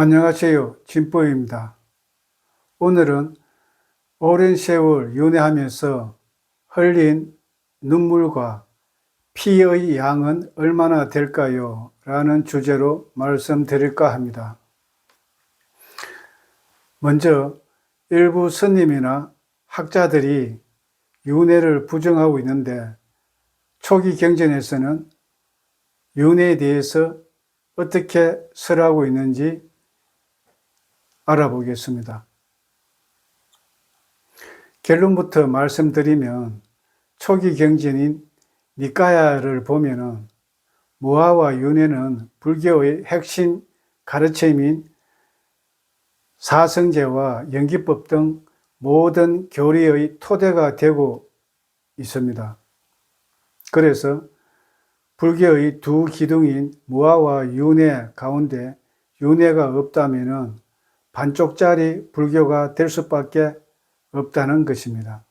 안녕하세요. 진보입니다. 오늘은 오랜 세월 윤회하면서 흘린 눈물과 피의 양은 얼마나 될까요? 라는 주제로 말씀드릴까 합니다. 먼저 일부 스님이나 학자들이 윤회를 부정하고 있는데 초기 경전에서는 윤회에 대해서 어떻게 설하고 있는지 알아보겠습니다. 결론부터 말씀드리면 초기 경전인 니까야를 보면은 무아와 윤회는 불교의 핵심 가르침인 사성제와 연기법 등 모든 교리의 토대가 되고 있습니다. 그래서 불교의 두 기둥인 무아와 윤회 가운데 윤회가 없다면은 반쪽짜리 불교가 될 수밖에 없다는 것입니다.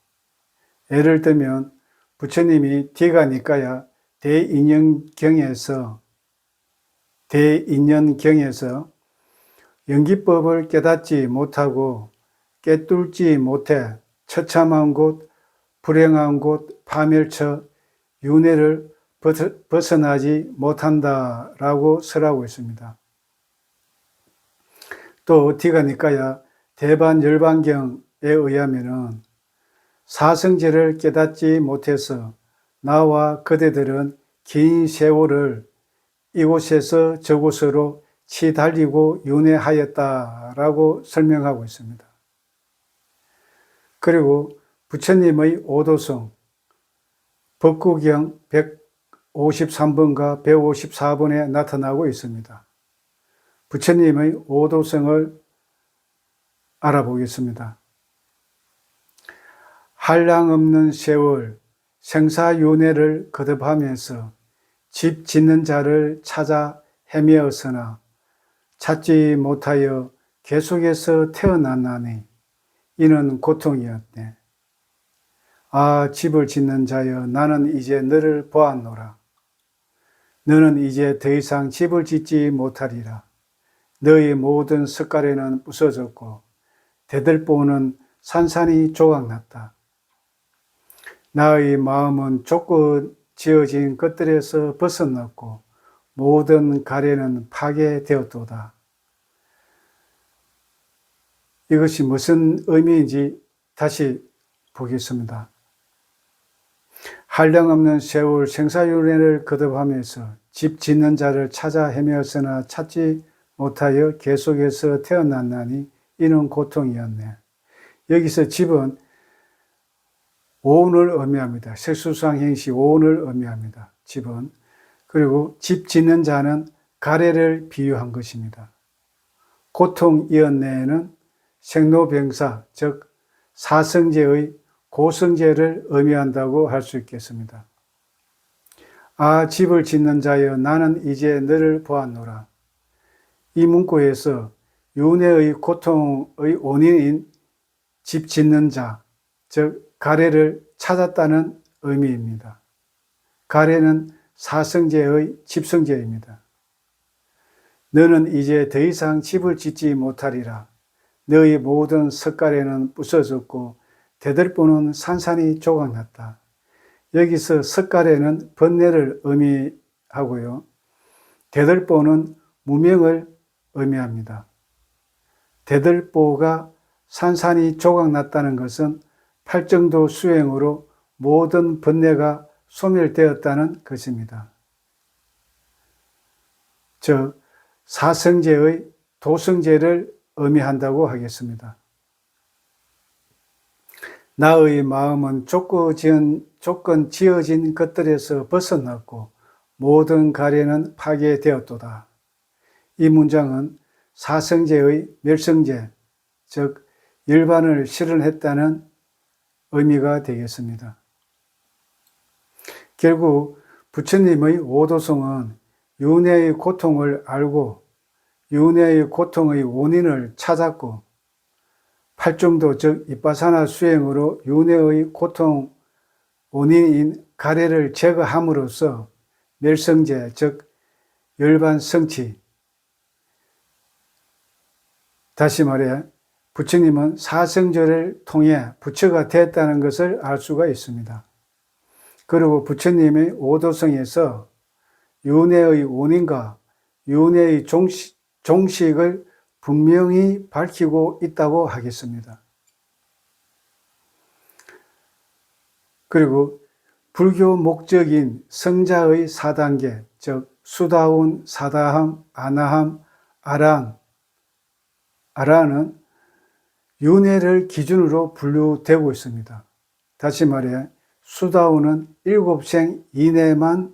예를 들면 부처님이 디가 니까야 대인연경에서 대인연경에서 연기법을 깨닫지 못하고 깨뚫지 못해 처참한 곳, 불행한 곳, 파멸처, 윤회를 벗어나지 못한다라고 설하고 있습니다. 또 디가니까야 대반 열반경에 의하면은 사성제를 깨닫지 못해서 나와 그대들은 긴 세월을 이곳에서 저곳으로 치달리고 윤회하였다라고 설명하고 있습니다. 그리고 부처님의 오도성 법구경 153번과 154번에 나타나고 있습니다. 부처님의 오도성을 알아보겠습니다. 한량 없는 세월 생사윤회를 거듭하면서 집 짓는 자를 찾아 헤매었으나 찾지 못하여 계속해서 태어났나니 이는 고통이었네. 아 집을 짓는 자여 나는 이제 너를 보았노라. 너는 이제 더 이상 집을 짓지 못하리라. 너의 모든 석가래는 부서졌고 대들보는 산산이 조각났다. 나의 마음은 좁고 지어진 것들에서 벗어났고 모든 가래는 파괴되었도다. 이것이 무슨 의미인지 다시 보겠습니다. 한량없는 세월 생사윤회를 거듭하면서 집 짓는 자를 찾아 헤매었으나 찾지 못하여 계속해서 태어났나니 이는 고통이었네. 여기서 집은 오온을 의미합니다. 색수상 행시 오온을 의미합니다. 집은. 그리고 집 짓는 자는 가래를 비유한 것입니다. 고통이었네는 생로병사, 즉 사성제의 고성제를 의미한다고 할 수 있겠습니다. 아, 집을 짓는 자여 나는 이제 너를 보았노라. 이 문구에서 윤회의 고통의 원인인 집 짓는 자, 즉 가래를 찾았다는 의미입니다. 가래는 사성제의 집성제입니다. 너는 이제 더 이상 집을 짓지 못하리라. 너희 모든 석가래는 부서졌고 대들보는 산산이 조각났다. 여기서 석가래는 번뇌를 의미하고요. 대들보는 무명을 의미합니다. 대들보가 산산이 조각났다는 것은 팔정도 수행으로 모든 번뇌가 소멸되었다는 것입니다. 즉, 사성제의 도성제를 의미한다고 하겠습니다. 나의 마음은 조건 지은, 조건 지어진 것들에서 벗어났고 모든 가래는 파괴되었도다. 이 문장은 사성제의 멸성제, 즉 일반을 실현했다는 의미가 되겠습니다. 결국 부처님의 오도성은 윤회의 고통을 알고 윤회의 고통의 원인을 찾았고 팔중도 즉 이빠사나 수행으로 윤회의 고통 원인인 가래를 제거함으로써 멸성제 즉 열반 성취 다시 말해 부처님은 사성절을 통해 부처가 됐다는 것을 알 수가 있습니다. 그리고 부처님의 오도성에서 윤회의 원인과 윤회의 종식, 종식을 분명히 밝히고 있다고 하겠습니다. 그리고 불교 목적인 성자의 4단계, 즉 수다운, 사다함, 아나함, 아란, 아란은 윤회를 기준으로 분류되고 있습니다. 다시 말해 수다운은 일곱생 이내만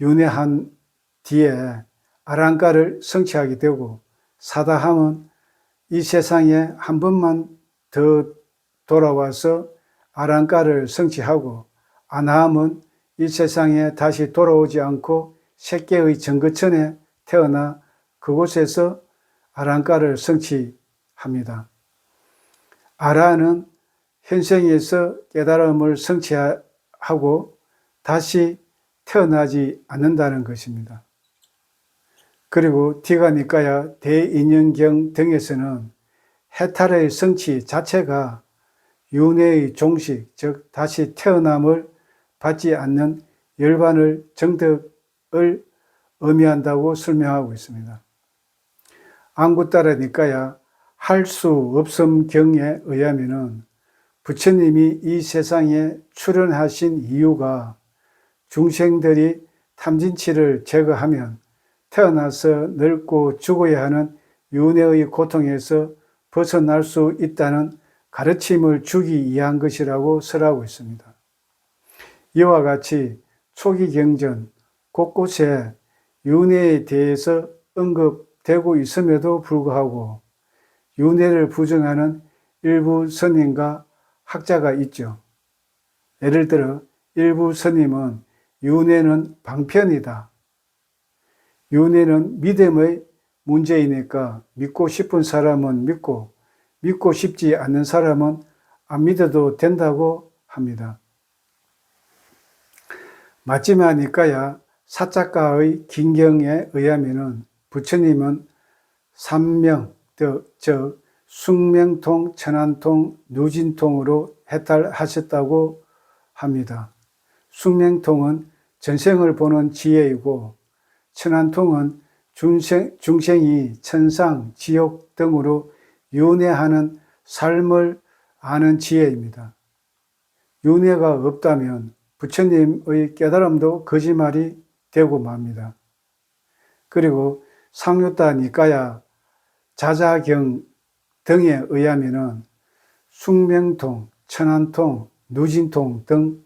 윤회한 뒤에 아란가를 성취하게 되고 사다함은 이 세상에 한 번만 더 돌아와서 아란가를 성취하고 아나함은 이 세상에 다시 돌아오지 않고 새끼의 정거천에 태어나 그곳에서 아란가를 성취합니다. 아라는 현생에서 깨달음을 성취하고 다시 태어나지 않는다는 것입니다. 그리고 디가니까야 대인연경 등에서는 해탈의 성취 자체가 윤회의 종식, 즉 다시 태어남을 받지 않는 열반을 정덕을 의미한다고 설명하고 있습니다. 안구따라니까야 할 수 없음 경에 의하면은 부처님이 이 세상에 출연하신 이유가 중생들이 탐진치를 제거하면 태어나서 늙고 죽어야 하는 윤회의 고통에서 벗어날 수 있다는 가르침을 주기 위한 것이라고 설하고 있습니다. 이와 같이 초기 경전 곳곳에 윤회에 대해서 언급 되고 있음에도 불구하고 윤회를 부정하는 일부 선임과 학자가 있죠. 예를 들어 일부 선임은 윤회는 방편이다. 윤회는 믿음의 문제이니까 믿고 싶은 사람은 믿고 믿고 싶지 않는 사람은 안 믿어도 된다고 합니다. 마지막이니까야 사작가의 긴경에 의하면 부처님은 삼명, 즉 숙명통, 천안통, 누진통으로 해탈하셨다고 합니다. 숙명통은 전생을 보는 지혜이고 천안통은 중생, 중생이 천상, 지옥 등으로 윤회하는 삶을 아는 지혜입니다. 윤회가 없다면 부처님의 깨달음도 거짓말이 되고 맙니다. 그리고 상유타 니까야 자자경 등에 의하면은 숙명통, 천안통, 누진통 등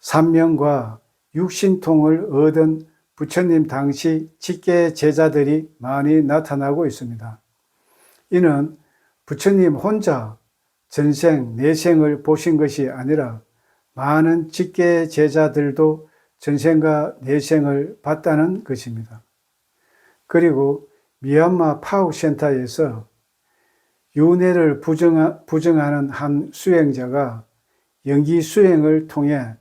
삼명과 육신통을 얻은 부처님 당시 직계 제자들이 많이 나타나고 있습니다. 이는 부처님 혼자 전생, 내생을 보신 것이 아니라 많은 직계 제자들도 전생과 내생을 봤다는 것입니다. 그리고 미얀마 파욱센터에서 윤회를 부정하는 한 수행자가 연기 수행을 통해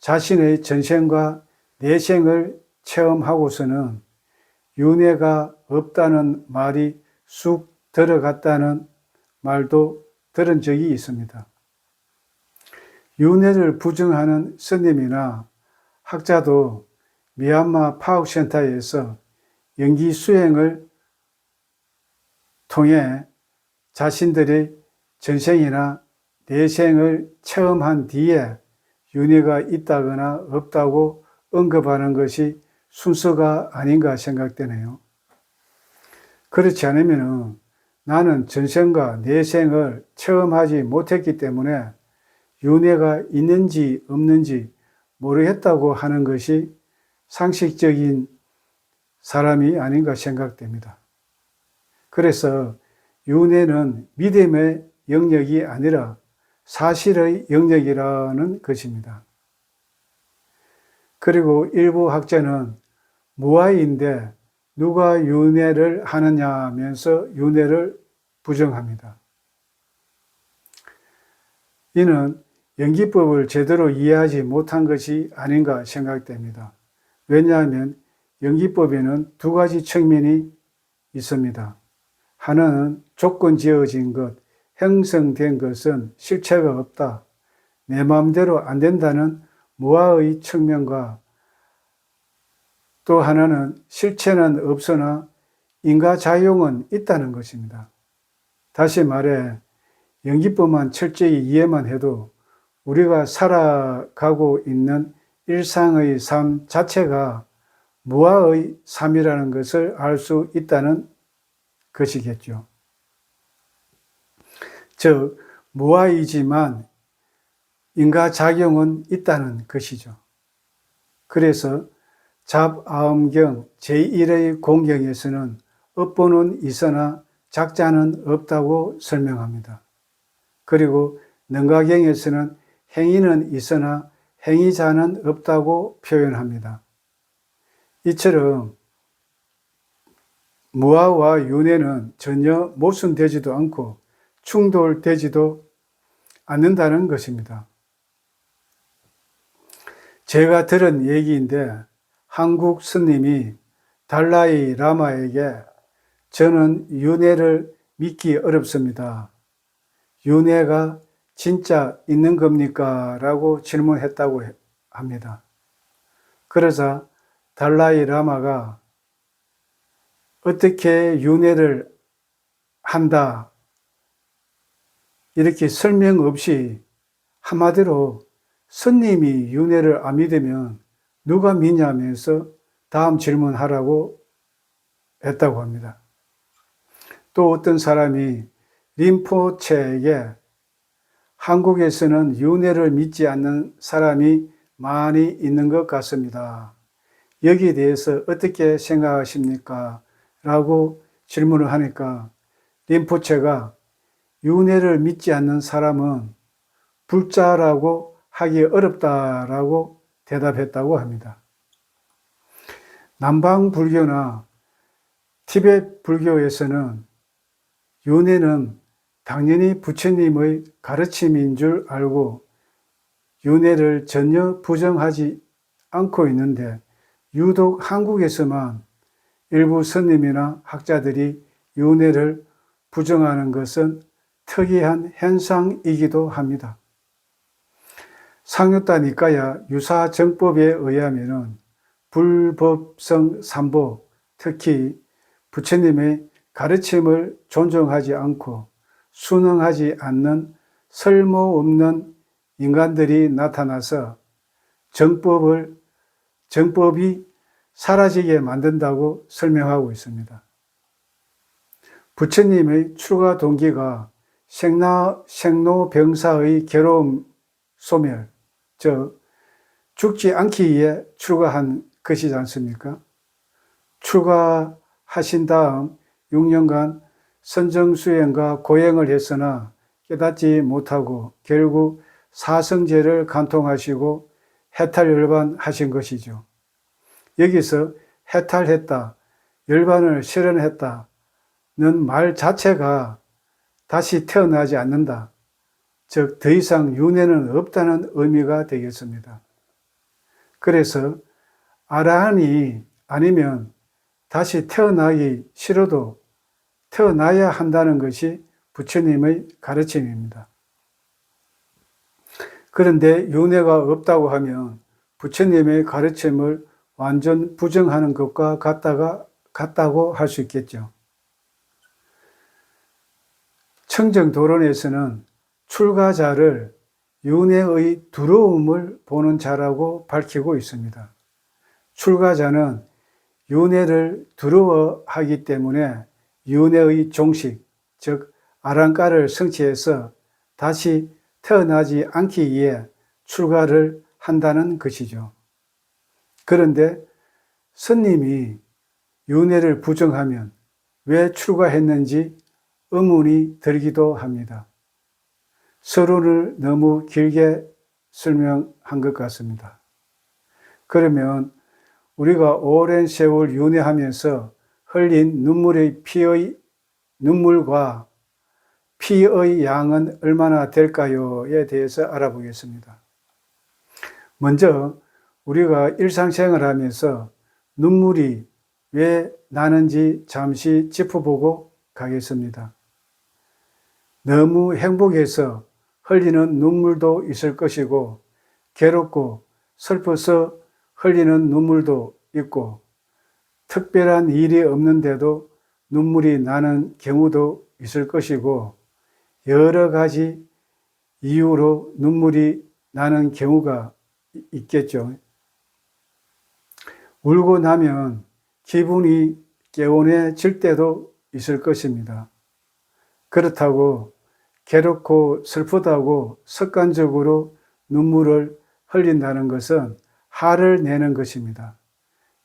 자신의 전생과 내생을 체험하고서는 윤회가 없다는 말이 쑥 들어갔다는 말도 들은 적이 있습니다. 윤회를 부정하는 스님이나 학자도 미얀마 파욱센터에서 연기 수행을 통해 자신들이 전생이나 내생을 체험한 뒤에 윤회가 있다거나 없다고 언급하는 것이 순서가 아닌가 생각되네요. 그렇지 않으면 나는 전생과 내생을 체험하지 못했기 때문에 윤회가 있는지 없는지 모르겠다고 하는 것이 상식적인 사람이 아닌가 생각됩니다. 그래서 윤회는 믿음의 영역이 아니라 사실의 영역이라는 것입니다. 그리고 일부 학자는 무아인데 누가 윤회를 하느냐 하면서 윤회를 부정합니다. 이는 연기법을 제대로 이해하지 못한 것이 아닌가 생각됩니다. 왜냐하면 연기법에는 두 가지 측면이 있습니다. 하나는 조건 지어진 것, 형성된 것은 실체가 없다. 내 마음대로 안 된다는 무아의 측면과 또 하나는 실체는 없으나 인과 작용은 있다는 것입니다. 다시 말해 연기법만 철저히 이해만 해도 우리가 살아가고 있는 일상의 삶 자체가 무아의 삶이라는 것을 알 수 있다는 것이겠죠. 즉, 무아이지만 인과작용은 있다는 것이죠. 그래서 잡아음경 제1의 공경에서는 업보는 있으나 작자는 없다고 설명합니다. 그리고 능가경에서는 행위는 있으나 행위자는 없다고 표현합니다. 이처럼 무아와 윤회는 전혀 모순되지도 않고 충돌되지도 않는다는 것입니다. 제가 들은 얘기인데 한국 스님이 달라이 라마에게 저는 윤회를 믿기 어렵습니다. 윤회가 진짜 있는 겁니까? 라고 질문했다고 합니다. 그러자 달라이 라마가 어떻게 윤회를 한다. 이렇게 설명 없이 한마디로 스님이 윤회를 안 믿으면 누가 믿냐면서 다음 질문하라고 했다고 합니다. 또 어떤 사람이 림포체에게 한국에서는 윤회를 믿지 않는 사람이 많이 있는 것 같습니다. 여기에 대해서 어떻게 생각하십니까? 라고 질문을 하니까 림포체가 윤회를 믿지 않는 사람은 불자라고 하기 어렵다라고 대답했다고 합니다. 남방 불교나 티베트 불교에서는 윤회는 당연히 부처님의 가르침인 줄 알고 윤회를 전혀 부정하지 않고 있는데 유독 한국에서만 일부 스님이나 학자들이 윤회를 부정하는 것은 특이한 현상이기도 합니다. 상유다 니까야 유사 정법에 의하면 불법성 삼보, 특히 부처님의 가르침을 존중하지 않고 순응하지 않는 설모 없는 인간들이 나타나서 정법을, 정법이 사라지게 만든다고 설명하고 있습니다. 부처님의 출가 동기가 생나, 생로병사의 괴로움 소멸, 즉, 죽지 않기 위해 출가한 것이지 않습니까? 출가하신 다음 6년간 선정수행과 고행을 했으나 깨닫지 못하고 결국 사성제를 간통하시고 해탈 열반하신 것이죠. 여기서 해탈했다, 열반을 실현했다는 말 자체가 다시 태어나지 않는다. 즉, 더 이상 윤회는 없다는 의미가 되겠습니다. 그래서 아라한이 아니면 다시 태어나기 싫어도 태어나야 한다는 것이 부처님의 가르침입니다. 그런데 윤회가 없다고 하면 부처님의 가르침을 완전 부정하는 것과 같다가 같다고 할 수 있겠죠. 청정도론에서는 출가자를 윤회의 두려움을 보는 자라고 밝히고 있습니다. 출가자는 윤회를 두려워하기 때문에 윤회의 종식, 즉 아랑가를 성취해서 다시 태어나지 않기 위해 출가를 한다는 것이죠. 그런데 스님이 윤회를 부정하면 왜 출가했는지 의문이 들기도 합니다. 서론을 너무 길게 설명한 것 같습니다. 그러면 우리가 오랜 세월 윤회하면서 흘린 눈물의 피의 눈물과 피의 양은 얼마나 될까요?에 대해서 알아보겠습니다. 먼저 우리가 일상생활 하면서 눈물이 왜 나는지 잠시 짚어보고 가겠습니다. 너무 행복해서 흘리는 눈물도 있을 것이고, 괴롭고 슬퍼서 흘리는 눈물도 있고, 특별한 일이 없는데도 눈물이 나는 경우도 있을 것이고, 여러 가지 이유로 눈물이 나는 경우가 있겠죠. 울고 나면 기분이 개운해질 때도 있을 것입니다. 그렇다고 괴롭고 슬프다고 습관적으로 눈물을 흘린다는 것은 화를 내는 것입니다.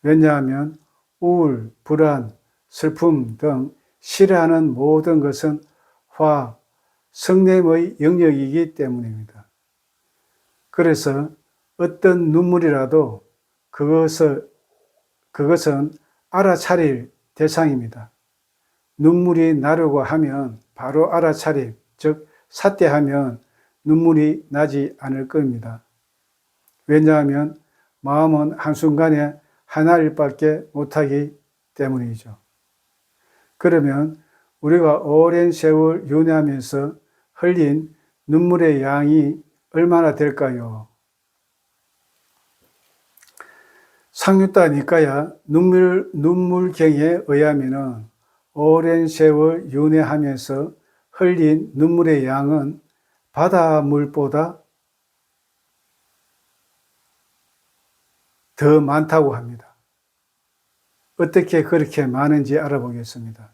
왜냐하면 우울, 불안, 슬픔 등 싫어하는 모든 것은 화, 성냄의 영역이기 때문입니다. 그래서 어떤 눈물이라도 그것을, 그것은 알아차릴 대상입니다. 눈물이 나려고 하면 바로 알아차림, 즉, 사퇴하면 눈물이 나지 않을 겁니다. 왜냐하면 마음은 한순간에 하나일 밖에 못하기 때문이죠. 그러면 우리가 오랜 세월 윤회하면서 흘린 눈물의 양이 얼마나 될까요? 상유다 니까야 눈물, 눈물경에 의하면은 오랜 세월 윤회하면서 흘린 눈물의 양은 바닷물보다 더 많다고 합니다. 어떻게 그렇게 많은지 알아보겠습니다.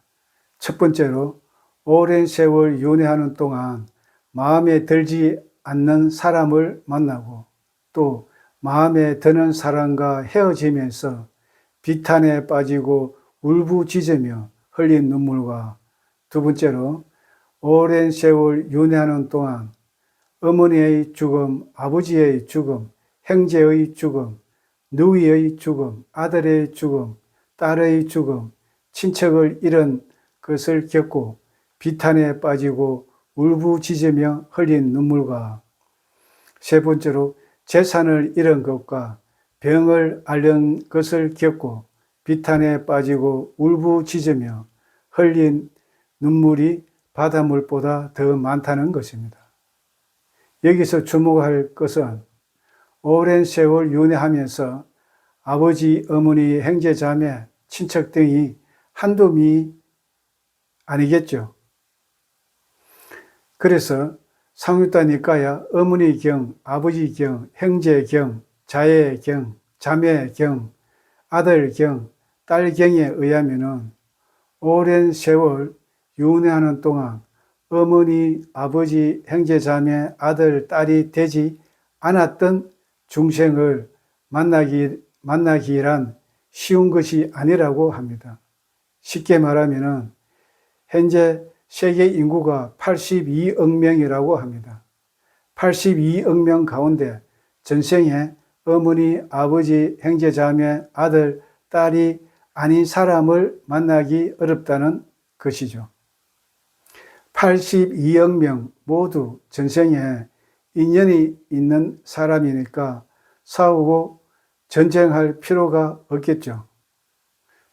첫 번째로 오랜 세월 윤회하는 동안 마음에 들지 않는 사람을 만나고 또 마음에 드는 사람과 헤어지면서 비탄에 빠지고 울부짖으며 흘린 눈물과 두 번째로 오랜 세월 윤회하는 동안 어머니의 죽음, 아버지의 죽음, 형제의 죽음, 누이의 죽음, 아들의 죽음, 딸의 죽음, 친척을 잃은 것을 겪고 비탄에 빠지고 울부짖으며 흘린 눈물과 세 번째로 재산을 잃은 것과 병을 앓는 것을 겪고 비탄에 빠지고 울부짖으며 흘린 눈물이 바닷물보다 더 많다는 것입니다. 여기서 주목할 것은 오랜 세월 윤회하면서 아버지, 어머니, 형제, 자매, 친척 등이 한두 미 아니겠죠. 그래서 상유다니까야 어머니 경, 아버지 경, 형제 경, 자의 경, 자매 경, 아들 경, 딸 경에 의하면은 오랜 세월 윤회하는 동안 어머니, 아버지, 형제, 자매, 아들, 딸이 되지 않았던 중생을 만나기, 만나기란 쉬운 것이 아니라고 합니다. 쉽게 말하면은 현재 세계 인구가 82억 명이라고 합니다. 82억 명 가운데 전생에 어머니, 아버지, 형제, 자매, 아들, 딸이 아닌 사람을 만나기 어렵다는 것이죠. 82억 명 모두 전생에 인연이 있는 사람이니까 싸우고 전쟁할 필요가 없겠죠.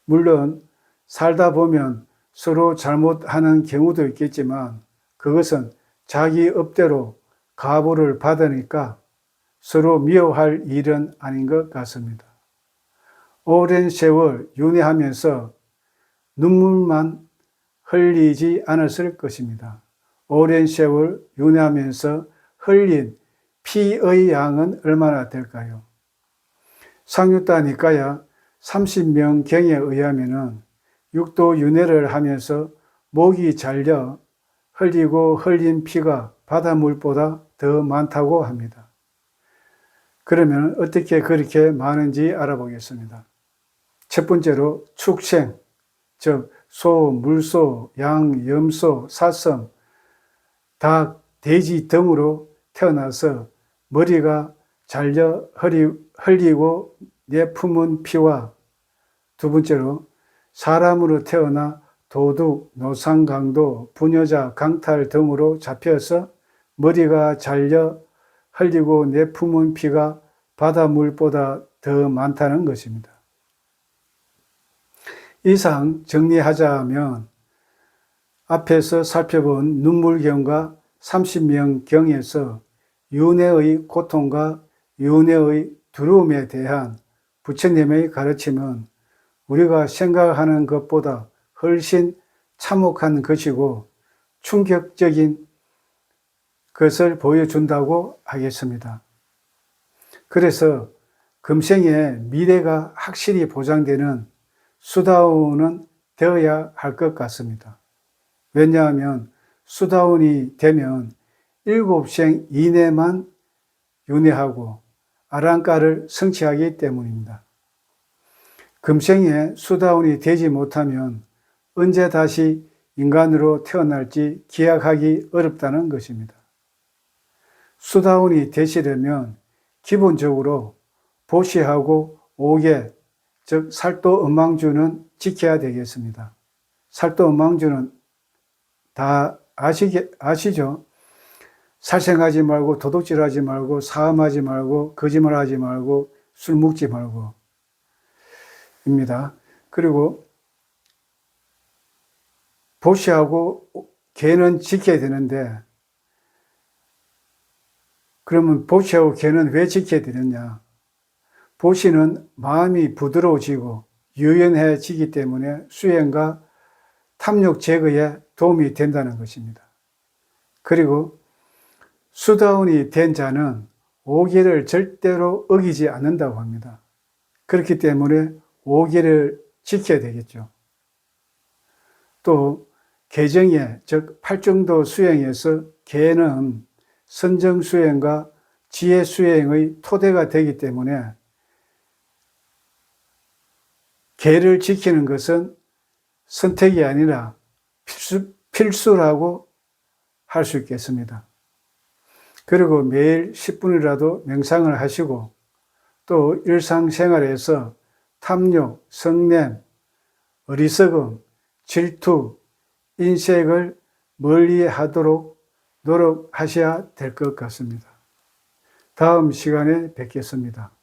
물론 살다 보면 서로 잘못하는 경우도 있겠지만 그것은 자기 업대로 가보를 받으니까 서로 미워할 일은 아닌 것 같습니다. 오랜 세월 윤회하면서 눈물만 흘리지 않았을 것입니다. 오랜 세월 윤회하면서 흘린 피의 양은 얼마나 될까요? 상유다 니까야 30명 경에 의하면은 육도 윤회를 하면서 목이 잘려 흘리고 흘린 피가 바닷물보다 더 많다고 합니다. 그러면 어떻게 그렇게 많은지 알아보겠습니다. 첫 번째로 축생, 즉 소, 물소, 양, 염소, 사슴, 닭, 돼지 등으로 태어나서 머리가 잘려 흘리고 내품은 피와 두 번째로 사람으로 태어나 도둑, 노상 강도, 부녀자, 강탈 등으로 잡혀서 머리가 잘려 흘리고 내품은 피가 바닷물보다 더 많다는 것입니다. 이상 정리하자면 앞에서 살펴본 눈물경과 30명경에서 윤회의 고통과 윤회의 두려움에 대한 부처님의 가르침은 우리가 생각하는 것보다 훨씬 참혹한 것이고 충격적인 것을 보여준다고 하겠습니다. 그래서 금생의 미래가 확실히 보장되는 수다운은 되어야 할 것 같습니다. 왜냐하면 수다운이 되면 일곱 생 이내만 윤회하고 아랑가를 성취하기 때문입니다. 금생에 수다운이 되지 못하면 언제 다시 인간으로 태어날지 기약하기 어렵다는 것입니다. 수다운이 되시려면 기본적으로 보시하고 오계, 즉 살도 음망주는 지켜야 되겠습니다. 살도 음망주는 다 아시게, 아시죠? 살생하지 말고 도둑질하지 말고 사음하지 말고 거짓말하지 말고 술 먹지 말고 입니다. 그리고 보시하고 개는 지켜야 되는데 그러면 보시하고 개는 왜 지켜야 되느냐? 보시는 마음이 부드러워지고 유연해지기 때문에 수행과 탐욕 제거에 도움이 된다는 것입니다. 그리고 수다운이 된 자는 오계를 절대로 어기지 않는다고 합니다. 그렇기 때문에 오계를 지켜야 되겠죠. 또 개정에 즉 팔정도 수행에서 개는 선정 수행과 지혜 수행의 토대가 되기 때문에 개를 지키는 것은 선택이 아니라 필수, 필수라고 할 수 있겠습니다. 그리고 매일 10분이라도 명상을 하시고 또 일상생활에서 탐욕, 성냄, 어리석음, 질투, 인색을 멀리 하도록 노력하셔야 될 것 같습니다. 다음 시간에 뵙겠습니다.